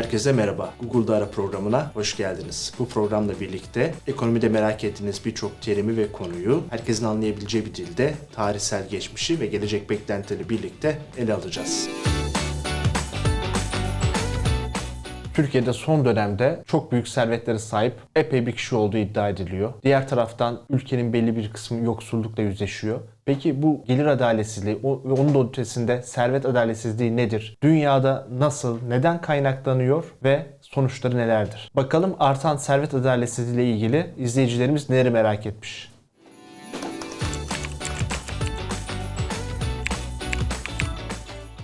Herkese merhaba. Google'da Ara programına hoş geldiniz. Bu programla birlikte ekonomide merak ettiğiniz birçok terimi ve konuyu herkesin anlayabileceği bir dilde tarihsel geçmişi ve gelecek beklentileri birlikte ele alacağız. Türkiye'de son dönemde çok büyük servetlere sahip epey bir kişi olduğu iddia ediliyor. Diğer taraftan ülkenin belli bir kısmı yoksullukla yüzleşiyor. Peki bu gelir adaletsizliği ve onun da ötesinde servet adaletsizliği nedir? Dünyada nasıl, neden kaynaklanıyor ve sonuçları nelerdir? Bakalım artan servet adaletsizliği ile ilgili izleyicilerimiz neleri merak etmiş?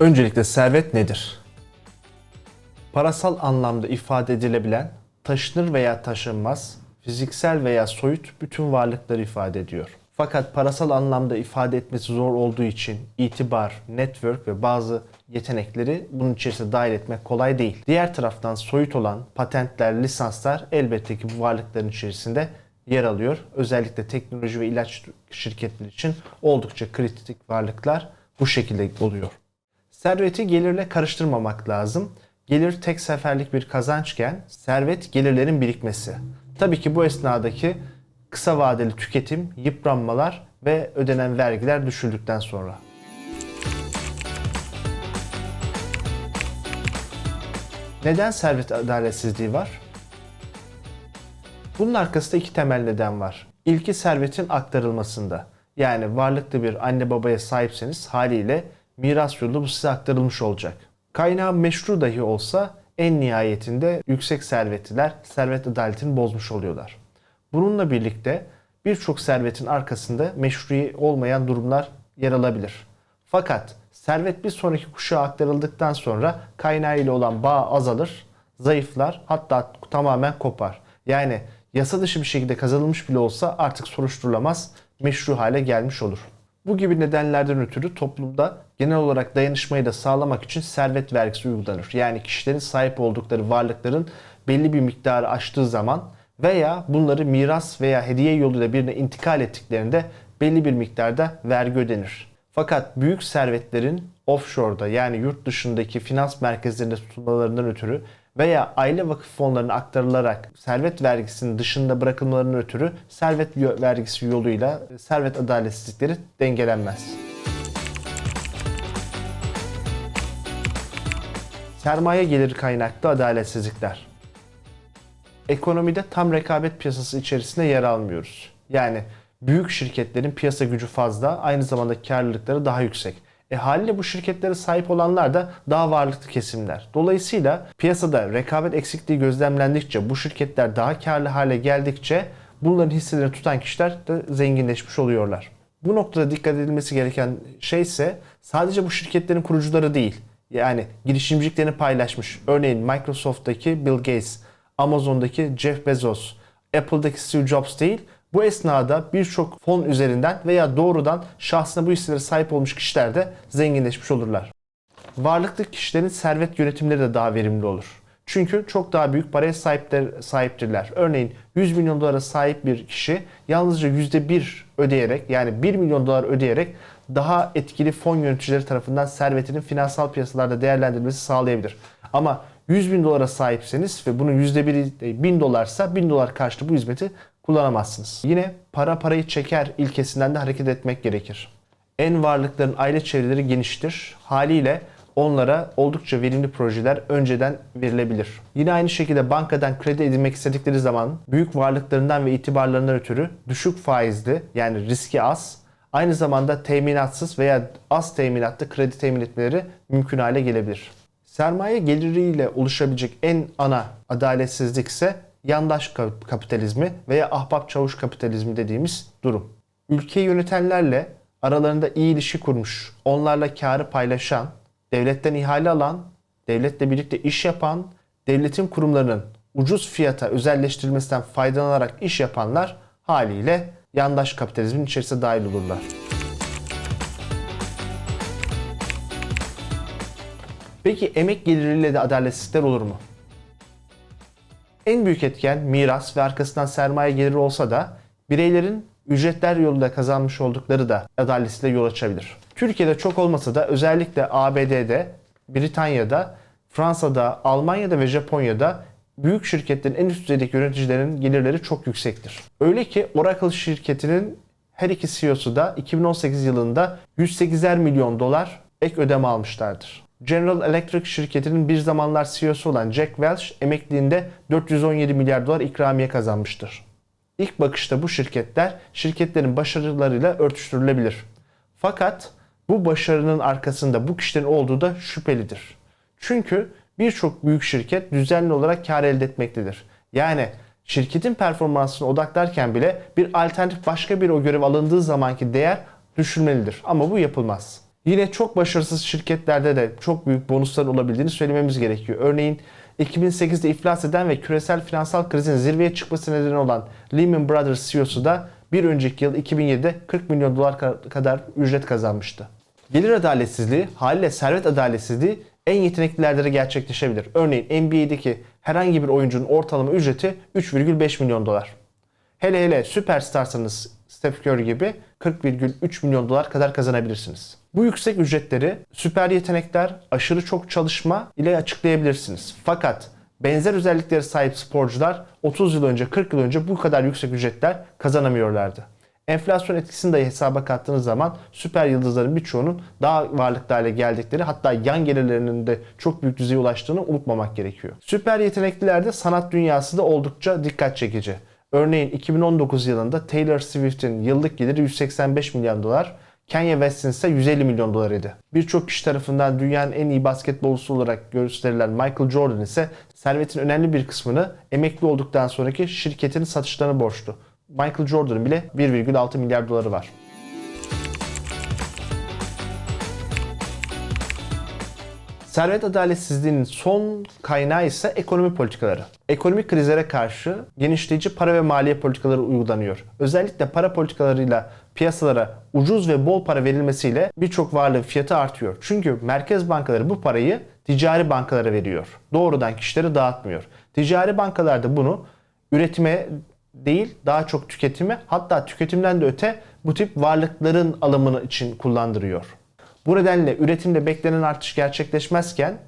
Öncelikle servet nedir? Parasal anlamda ifade edilebilen, taşınır veya taşınmaz, fiziksel veya soyut bütün varlıkları ifade ediyor. Fakat parasal anlamda ifade etmesi zor olduğu için itibar, network ve bazı yetenekleri bunun içerisine dahil etmek kolay değil. Diğer taraftan soyut olan patentler, lisanslar elbette ki bu varlıkların içerisinde yer alıyor. Özellikle teknoloji ve ilaç şirketleri için oldukça kritik varlıklar bu şekilde oluyor. Serveti gelirle karıştırmamak lazım. Gelir tek seferlik bir kazançken servet gelirlerin birikmesi. Tabii ki bu esnadaki kısa vadeli tüketim, yıpranmalar ve ödenen vergiler düşüldükten sonra. Neden servet adaletsizliği var? Bunun arkasında iki temel neden var. İlki servetin aktarılmasında. Yani varlıklı bir anne babaya sahipseniz haliyle miras yolu bu size aktarılmış olacak. Kaynağı meşru dahi olsa en nihayetinde yüksek servetliler servet adaletini bozmuş oluyorlar. Bununla birlikte birçok servetin arkasında meşru olmayan durumlar yer alabilir. Fakat servet bir sonraki kuşağa aktarıldıktan sonra kaynağı ile olan bağ azalır, zayıflar hatta tamamen kopar. Yani yasa dışı bir şekilde kazanılmış bile olsa artık soruşturulamaz, meşru hale gelmiş olur. Bu gibi nedenlerden ötürü toplumda genel olarak dayanışmayı da sağlamak için servet vergisi uygulanır. Yani kişilerin sahip oldukları varlıkların belli bir miktarı aştığı zaman veya bunları miras veya hediye yoluyla birine intikal ettiklerinde belli bir miktarda vergi ödenir. Fakat büyük servetlerin offshore'da yani yurt dışındaki finans merkezlerinde tutulmalarından ötürü veya aile vakıf fonlarına aktarılarak servet vergisinin dışında bırakılmalarından ötürü servet vergisi yoluyla servet adaletsizlikleri dengelenmez. Sermaye geliri kaynaklı adaletsizlikler. Ekonomide tam rekabet piyasası içerisinde yer almıyoruz. Yani büyük şirketlerin piyasa gücü fazla, aynı zamanda karlılıkları daha yüksek. E haliyle bu şirketlere sahip olanlar da daha varlıklı kesimler. Dolayısıyla piyasada rekabet eksikliği gözlemlendikçe, bu şirketler daha karlı hale geldikçe bunların hisselerini tutan kişiler de zenginleşmiş oluyorlar. Bu noktada dikkat edilmesi gereken şey ise sadece bu şirketlerin kurucuları değil. Yani girişimciliklerini paylaşmış. Örneğin Microsoft'taki Bill Gates, Amazon'daki Jeff Bezos, Apple'daki Steve Jobs değil, bu esnada birçok fon üzerinden veya doğrudan şahsına bu hisselere sahip olmuş kişiler de zenginleşmiş olurlar. Varlıklı kişilerin servet yönetimleri de daha verimli olur. Çünkü çok daha büyük paraya sahipler, sahiptirler. Örneğin 100 milyon dolara sahip bir kişi yalnızca %1 ödeyerek yani 1 milyon dolar ödeyerek daha etkili fon yöneticileri tarafından servetinin finansal piyasalarda değerlendirilmesi sağlayabilir. Ama 100 bin dolara sahipseniz ve bunun %1'i 1000 dolarsa 1000 dolar karşılığı bu hizmeti kullanamazsınız. Yine para parayı çeker ilkesinden de hareket etmek gerekir. En varlıkların aile çevreleri geniştir. Haliyle onlara oldukça verimli projeler önceden verilebilir. Yine aynı şekilde bankadan kredi edinmek istedikleri zaman büyük varlıklarından ve itibarlarından ötürü düşük faizli yani riski az, aynı zamanda teminatsız veya az teminatlı kredi temin etmeleri mümkün hale gelebilir. Sermaye geliriyle oluşabilecek en ana adaletsizlik ise yandaş kap- kapitalizmi veya ahbap çavuş kapitalizmi dediğimiz durum. Ülkeyi yönetenlerle aralarında iyi ilişki kurmuş, onlarla karı paylaşan, devletten ihale alan, devletle birlikte iş yapan, devletin kurumlarının ucuz fiyata özelleştirilmesinden faydalanarak iş yapanlar haliyle yandaş kapitalizmin içerisine dahil olurlar. Peki emek geliriyle de adaletsizlikler olur mu? En büyük etken miras ve arkasından sermaye geliri olsa da bireylerin ücretler yolunda kazanmış oldukları da adaletsizliğe yol açabilir. Türkiye'de çok olmasa da özellikle ABD'de, Britanya'da Fransa'da, Almanya'da ve Japonya'da büyük şirketlerin en üst düzeydeki yöneticilerin gelirleri çok yüksektir. Öyle ki Oracle şirketinin her iki CEO'su da 2018 yılında 108'er milyon dolar ek ödeme almışlardır. General Electric şirketinin bir zamanlar CEO'su olan Jack Welch emekliliğinde 417 milyar dolar ikramiye kazanmıştır. İlk bakışta bu şirketler şirketlerin başarılarıyla örtüştürülebilir. Fakat bu başarının arkasında bu kişilerin olduğu da şüphelidir. Çünkü birçok büyük şirket düzenli olarak kar elde etmektedir. Yani şirketin performansına odaklarken bile bir alternatif başka bir o görev alındığı zamanki değer düşürmelidir. Ama bu yapılmaz. Yine çok başarısız şirketlerde de çok büyük bonusların olabildiğini söylememiz gerekiyor. Örneğin 2008'de iflas eden ve küresel finansal krizin zirveye çıkması nedeni olan Lehman Brothers CEO'su da bir önceki yıl 2007'de 40 milyon dolar kadar ücret kazanmıştı. Gelir adaletsizliği haliyle servet adaletsizliği en yeteneklilerde de gerçekleşebilir. Örneğin NBA'deki herhangi bir oyuncunun ortalama ücreti 3,5 milyon dolar. Hele hele süperstarsanız Steph Curry gibi 40,3 milyon dolar kadar kazanabilirsiniz. Bu yüksek ücretleri süper yetenekler, aşırı çok çalışma ile açıklayabilirsiniz. Fakat benzer özelliklere sahip sporcular 30 yıl önce, 40 yıl önce bu kadar yüksek ücretler kazanamıyorlardı. Enflasyon etkisini de hesaba kattığınız zaman süper yıldızların birçoğunun daha varlıklı hale geldikleri hatta yan gelirlerinin de çok büyük düzeye ulaştığını unutmamak gerekiyor. Süper yeteneklilerde sanat dünyası da oldukça dikkat çekici. Örneğin 2019 yılında Taylor Swift'in yıllık geliri 185 milyon dolar, Kanye West'in ise 150 milyon dolar idi. Birçok kişi tarafından dünyanın en iyi basketbolcusu olarak gösterilen Michael Jordan ise servetin önemli bir kısmını emekli olduktan sonraki şirketinin satışlarına borçlu. Michael Jordan'ın bile 1,6 milyar doları var. Servet adaletsizliğinin son kaynağı ise ekonomi politikaları. Ekonomik krizlere karşı genişleyici para ve maliye politikaları uygulanıyor. Özellikle para politikalarıyla piyasalara ucuz ve bol para verilmesiyle birçok varlığın fiyatı artıyor. Çünkü merkez bankaları bu parayı ticari bankalara veriyor. Doğrudan kişilere dağıtmıyor. Ticari bankalar da bunu üretime değil daha çok tüketime hatta tüketimden de öte bu tip varlıkların alımını için kullandırıyor. Bu nedenle üretimde beklenen artış gerçekleşmezken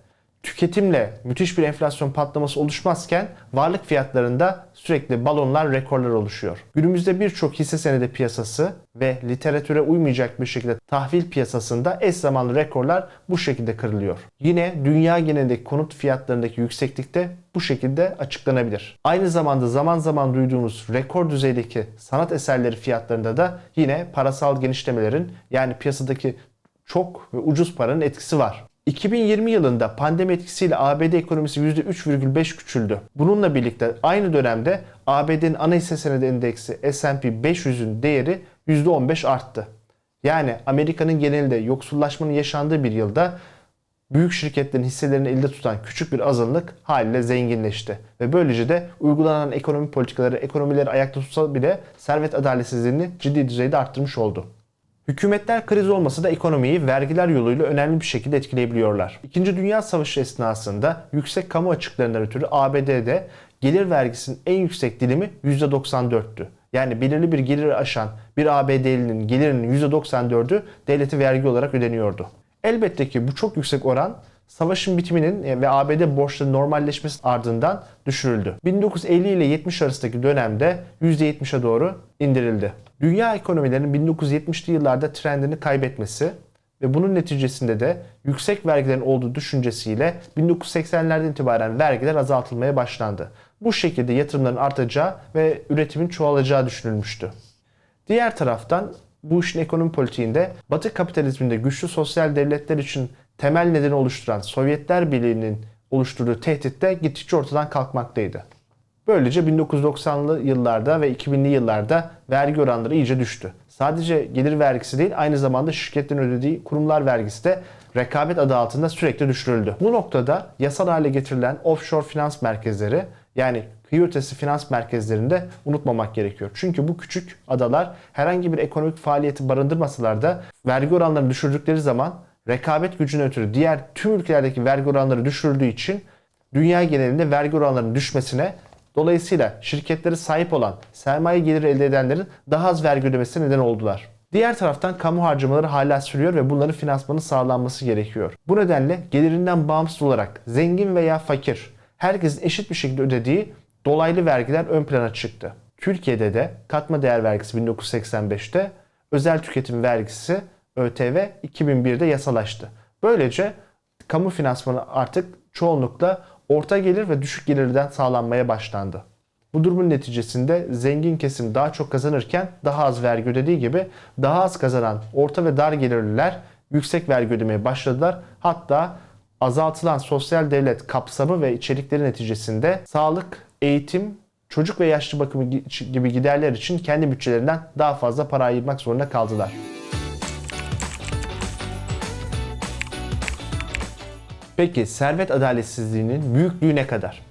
tüketimle müthiş bir enflasyon patlaması oluşmazken varlık fiyatlarında sürekli balonlar, rekorlar oluşuyor. Günümüzde birçok hisse senedi piyasası ve literatüre uymayacak bir şekilde tahvil piyasasında eş zamanlı rekorlar bu şekilde kırılıyor. Yine dünya genelindeki konut fiyatlarındaki yükseklikte bu şekilde açıklanabilir. Aynı zamanda zaman zaman duyduğumuz rekor düzeydeki sanat eserleri fiyatlarında da yine parasal genişlemelerin yani piyasadaki çok ve ucuz paranın etkisi var. 2020 yılında pandemi etkisiyle ABD ekonomisi %3,5 küçüldü. Bununla birlikte aynı dönemde ABD'nin ana hisse senedi endeksi S&P 500'ün değeri %15 arttı. Yani Amerika'nın genelinde yoksullaşmanın yaşandığı bir yılda büyük şirketlerin hisselerini elde tutan küçük bir azınlık haliyle zenginleşti. Ve böylece de uygulanan ekonomi politikaları ekonomileri ayakta tutsa bile servet adaletsizliğini ciddi düzeyde arttırmış oldu. Hükümetler kriz olmasa da ekonomiyi vergiler yoluyla önemli bir şekilde etkileyebiliyorlar. İkinci Dünya Savaşı esnasında yüksek kamu açıklarından ötürü ABD'de gelir vergisinin en yüksek dilimi %94'tü. Yani belirli bir geliri aşan bir ABD'linin gelirinin %94'ü devleti vergi olarak ödeniyordu. Elbette ki bu çok yüksek oran savaşın bitiminin ve ABD borçları normalleşmesi ardından düşürüldü. 1950 ile 70 arasındaki dönemde %70'e doğru indirildi. Dünya ekonomilerinin 1970'li yıllarda trendini kaybetmesi ve bunun neticesinde de yüksek vergilerin olduğu düşüncesiyle 1980'lerden itibaren vergiler azaltılmaya başlandı. Bu şekilde yatırımların artacağı ve üretimin çoğalacağı düşünülmüştü. Diğer taraftan bu işin ekonomi politiğinde Batı kapitalizminde güçlü sosyal devletler için temel nedeni oluşturan Sovyetler Birliği'nin oluşturduğu tehdit de gittikçe ortadan kalkmaktaydı. Böylece 1990'lı yıllarda ve 2000'li yıllarda vergi oranları iyice düştü. Sadece gelir vergisi değil aynı zamanda şirketlerin ödediği kurumlar vergisi de rekabet adı altında sürekli düşürüldü. Bu noktada yasal hale getirilen offshore finans merkezleri yani kıyı ötesi finans merkezlerinde unutmamak gerekiyor. Çünkü bu küçük adalar herhangi bir ekonomik faaliyeti barındırmasalar da vergi oranlarını düşürdükleri zaman rekabet gücüne ötürü diğer tüm ülkelerdeki vergi oranları düşürüldüğü için dünya genelinde vergi oranlarının düşmesine Dolayısıyla şirketleri sahip olan sermaye geliri elde edenlerin daha az vergi ödemesine neden oldular. Diğer taraftan kamu harcamaları hala sürüyor ve bunların finansmanı sağlanması gerekiyor. Bu nedenle gelirinden bağımsız olarak zengin veya fakir herkesin eşit bir şekilde ödediği dolaylı vergiler ön plana çıktı. Türkiye'de de katma değer vergisi 1985'te, özel tüketim vergisi ÖTV 2001'de yasalaştı. Böylece kamu finansmanı artık çoğunlukla orta gelir ve düşük gelirden sağlanmaya başlandı. Bu durumun neticesinde zengin kesim daha çok kazanırken daha az vergi ödediği gibi daha az kazanan orta ve dar gelirliler yüksek vergi ödemeye başladılar. Hatta azaltılan sosyal devlet kapsamı ve içerikleri neticesinde sağlık, eğitim, çocuk ve yaşlı bakımı gi- gibi giderler için kendi bütçelerinden daha fazla para ayırmak zorunda kaldılar. Peki servet adaletsizliğinin büyüklüğü ne kadar?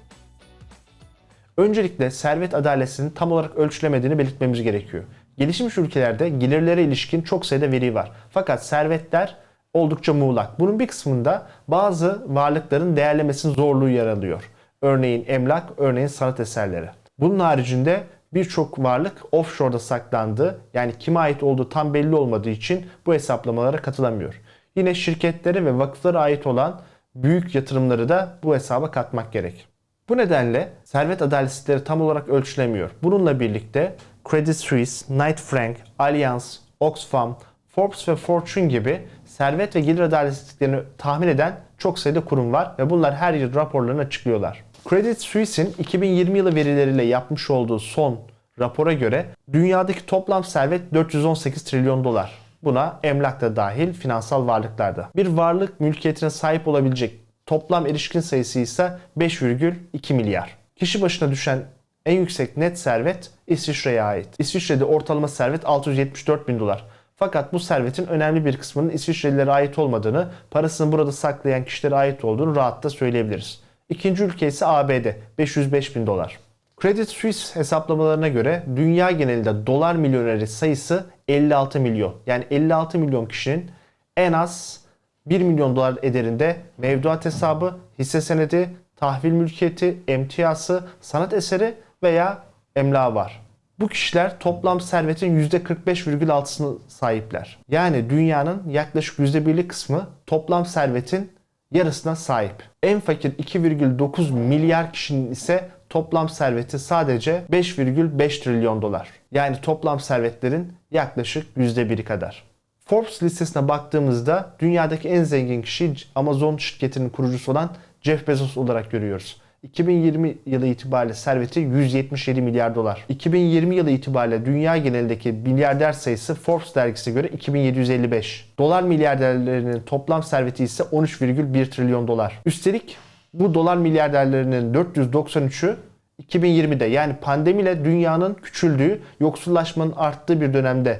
Öncelikle servet adaletsizliğinin tam olarak ölçülemediğini belirtmemiz gerekiyor. Gelişmiş ülkelerde gelirlere ilişkin çok sayıda veri var. Fakat servetler oldukça muğlak. Bunun bir kısmında bazı varlıkların değerlemesinin zorluğu yer alıyor. Örneğin emlak, örneğin sanat eserleri. Bunun haricinde birçok varlık offshore'da saklandı. Yani kime ait olduğu tam belli olmadığı için bu hesaplamalara katılamıyor. Yine şirketlere ve vakıflara ait olan büyük yatırımları da bu hesaba katmak gerek. Bu nedenle servet adaletsizlikleri tam olarak ölçülemiyor. Bununla birlikte Credit Suisse, Knight Frank, Allianz, Oxfam, Forbes ve Fortune gibi servet ve gelir adaletsizliklerini tahmin eden çok sayıda kurum var ve bunlar her yıl raporlarını açıklıyorlar. Credit Suisse'in 2020 yılı verileriyle yapmış olduğu son rapora göre dünyadaki toplam servet 418 trilyon dolar. Buna emlak da dahil finansal varlıklarda. Bir varlık mülkiyetine sahip olabilecek toplam erişkin sayısı ise 5,2 milyar. Kişi başına düşen en yüksek net servet İsviçre'ye ait. İsviçre'de ortalama servet 674 bin dolar. Fakat bu servetin önemli bir kısmının İsviçrelilere ait olmadığını, parasını burada saklayan kişilere ait olduğunu rahatla söyleyebiliriz. İkinci ülke ise ABD 505 bin dolar. Credit Suisse hesaplamalarına göre dünya genelinde dolar milyoneri sayısı 56 milyon. Yani 56 milyon kişinin en az 1 milyon dolar ederinde mevduat hesabı, hisse senedi, tahvil mülkiyeti, emtiyası, sanat eseri veya emlağı var. Bu kişiler toplam servetin %45,6'sını sahipler. Yani dünyanın yaklaşık %1'lik kısmı toplam servetin yarısına sahip. En fakir 2,9 milyar kişinin ise toplam serveti sadece 5,5 trilyon dolar. Yani toplam servetlerin yaklaşık %1'i kadar. Forbes listesine baktığımızda dünyadaki en zengin kişi Amazon şirketinin kurucusu olan Jeff Bezos olarak görüyoruz. 2020 yılı itibariyle serveti 177 milyar dolar. 2020 yılı itibariyle dünya genelindeki milyarder sayısı Forbes dergisine göre 2755. Dolar milyarderlerinin toplam serveti ise 13,1 trilyon dolar. Üstelik bu dolar milyarderlerinin 493'ü 2020'de yani pandemiyle dünyanın küçüldüğü, yoksullaşmanın arttığı bir dönemde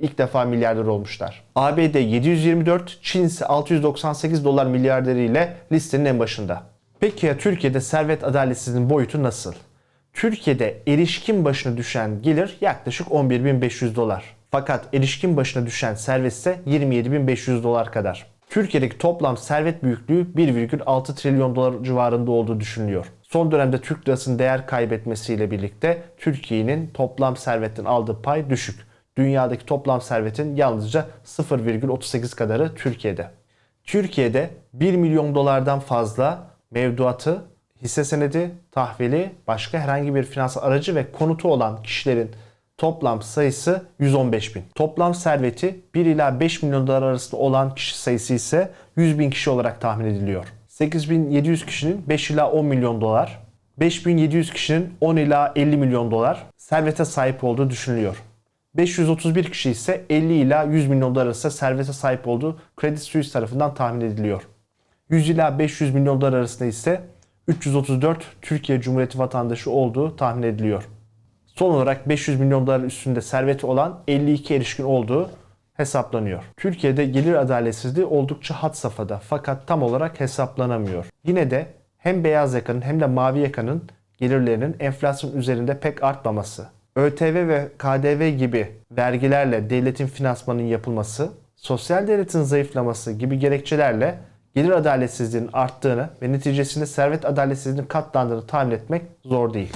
ilk defa milyarder olmuşlar. ABD 724, Çin ise 698 dolar milyarderiyle listenin en başında. Peki ya Türkiye'de servet adaletsizliğinin boyutu nasıl? Türkiye'de erişkin başına düşen gelir yaklaşık 11.500 dolar. Fakat erişkin başına düşen servet ise 27.500 dolar kadar. Türkiye'deki toplam servet büyüklüğü 1,6 trilyon dolar civarında olduğu düşünülüyor. Son dönemde Türk lirasının değer kaybetmesiyle birlikte Türkiye'nin toplam servetten aldığı pay düşük. Dünyadaki toplam servetin yalnızca 0,38 kadarı Türkiye'de. Türkiye'de 1 milyon dolardan fazla mevduatı, hisse senedi, tahvili, başka herhangi bir finansal aracı ve konutu olan kişilerin toplam sayısı 115 bin. Toplam serveti 1 ila 5 milyon dolar arasında olan kişi sayısı ise 100 bin kişi olarak tahmin ediliyor. 8700 kişinin 5 ila 10 milyon dolar, 5700 kişinin 10 ila 50 milyon dolar servete sahip olduğu düşünülüyor. 531 kişi ise 50 ila 100 milyon dolar arasında servete sahip olduğu Credit Suisse tarafından tahmin ediliyor. 100 ila 500 milyon dolar arasında ise 334 Türkiye Cumhuriyeti vatandaşı olduğu tahmin ediliyor. Son olarak 500 milyon dolar üstünde serveti olan 52 erişkin olduğu hesaplanıyor. Türkiye'de gelir adaletsizliği oldukça had safhada fakat tam olarak hesaplanamıyor. Yine de hem beyaz yakanın hem de mavi yakanın gelirlerinin enflasyon üzerinde pek artmaması, ÖTV ve KDV gibi vergilerle devletin finansmanının yapılması, sosyal devletin zayıflaması gibi gerekçelerle gelir adaletsizliğinin arttığını ve neticesinde servet adaletsizliğinin katlandığını tahmin etmek zor değil.